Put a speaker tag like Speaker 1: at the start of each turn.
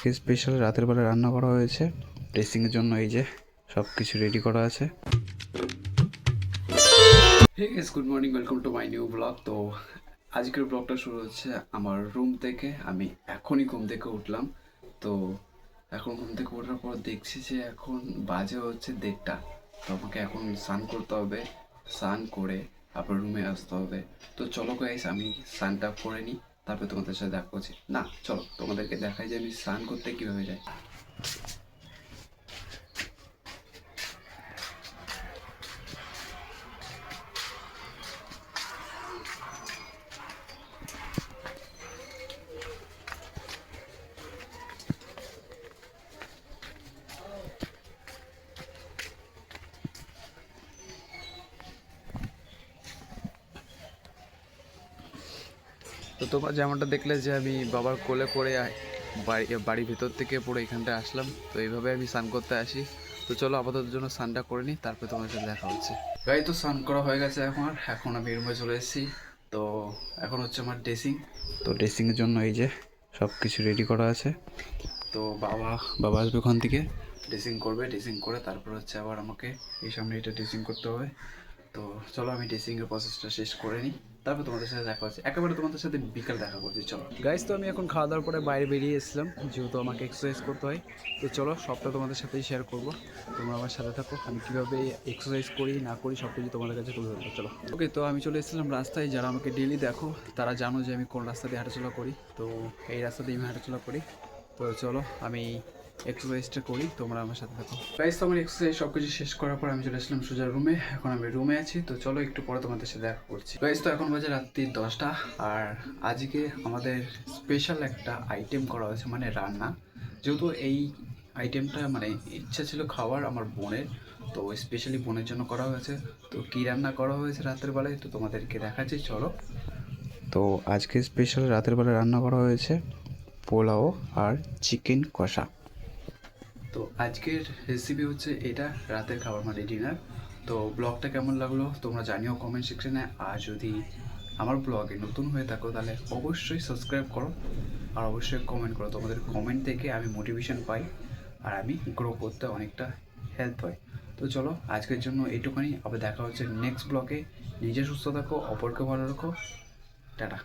Speaker 1: আজকে স্পেশাল রাতের বেলা রান্না করা হয়েছে। ড্রেসিংয়ের জন্য এই যে সব কিছু রেডি করা আছে। Good morning welcome to my new blog তো আজকের ব্লগটা শুরু হচ্ছে আমার রুম থেকে। আমি এখনই ঘুম থেকে উঠলাম। তো এখন ঘুম থেকে ওঠার পর দেখছি যে এখন বাজে হচ্ছে দেড়টা। তো আমাকে এখন স্নান করতে হবে, স্নান করে আবার রুমে আসতে হবে। তো চলো গাইস আমি স্নানটা করে নিই। তারপরে তোমাদের সাথে দেখা করছি। না, চলো তোমাদেরকে দেখাই যে আমি স্নান করতে কীভাবে যাই। তো তোমরা যেমনটা দেখলে যে আমি বাবার কোলে করে বাড়ি, বাড়ির ভিতর থেকে পড়ে এখানটায় আসলাম। তো এইভাবে আমি স্নান করতে আসি। তো চলো আপাতত জন্য স্নানটা করে নিই, তারপরে তোমার সাথে দেখা হচ্ছে। গাড়ি তো স্নান করা হয়ে গেছে এখন। আর এখন আমি রুমে চলে এসেছি। তো এখন হচ্ছে আমার ড্রেসিং তো ড্রেসিংয়ের জন্য এই যে সব কিছু রেডি করা আছে। তো বাবা বাবা আসবে ওখান থেকে। ড্রেসিং করবে ড্রেসিং করে তারপর হচ্ছে আবার আমাকে এই সামনে এটা ড্রেসিং করতে হবে। তো চলো আমি ড্রেসিংয়ের প্রসেসটা শেষ করে নিই। তারপর তোমাদের সাথে দেখা হচ্ছে একেবারে তোমাদের সাথে বিকাল দেখা করছি, চলো। গাইজ তো আমি এখন খাওয়া দাওয়ার পরে বাইরে বেরিয়ে এসেছিলাম, যেহেতু আমাকে এক্সারসাইজ করতে হয়। তো চলো, সবটা তোমাদের সাথেই শেয়ার করব। তোমরা আমার সাথে থাকো, আমি কীভাবে এক্সারসাইজ করি, না করি সব কিছু তোমাদের কাছে তুলে ধরবো, চলো। ওকে তো আমি চলে এসেছিলাম রাস্তায়, যারা আমাকে ডেলি দেখো, তারা জানো যে আমি কোন রাস্তা দিয়ে হাঁটাচলা করি। তো এই রাস্তা দিয়ে আমি হাঁটাচলা করি। তো চলো, আমি এক্সারসাইজটা করি, তোমরা আমার সাথে থাকো। গাইজ তো আমার এক্সারসাইজ সব কিছু শেষ করার পর আমি চলে আসলাম সোজা রুমে এখন আমি রুমে আছি, তো চলো একটু পরে তোমাদের সাথে দেখা করছি। গাইজ তো এখন বাজে রাত্রি দশটা, আর আজকে আমাদের স্পেশাল একটা আইটেম করা হয়েছে মানে রান্না। যেহেতু এই আইটেমটা মানে ইচ্ছা ছিল খাওয়ার আমার বোনের, তো স্পেশালি বোনের জন্য করা হয়েছে। তো কী রান্না করা হয়েছে রাতের বেলায়, তো তোমাদেরকে দেখাচ্ছি, চলো। তো আজকে স্পেশাল রাতের বেলা রান্না করা হয়েছে পোলাও আর চিকেন কষা। তো আজকের রেসিপি হচ্ছে এটা, রাতের খাবার মানে ডিনার তো ব্লগটা কেমন লাগল তোমরা জানিও কমেন্ট সেকশনে আর যদি আমার ব্লগে নতুন হয়ে থাকো, তাহলে অবশ্যই সাবস্ক্রাইব করো। আর অবশ্যই কমেন্ট করো। তোমাদের কমেন্ট থেকে আমি মোটিভেশন পাই আর আমি গ্রো করতে অনেকটা হেল্প হয়। তো চলো, আজকের জন্য এইটুখানি আবার দেখা হচ্ছে নেক্সট ব্লগে নিজে সুস্থ থাকো, অপরকে ভালো রাখো। টাটা।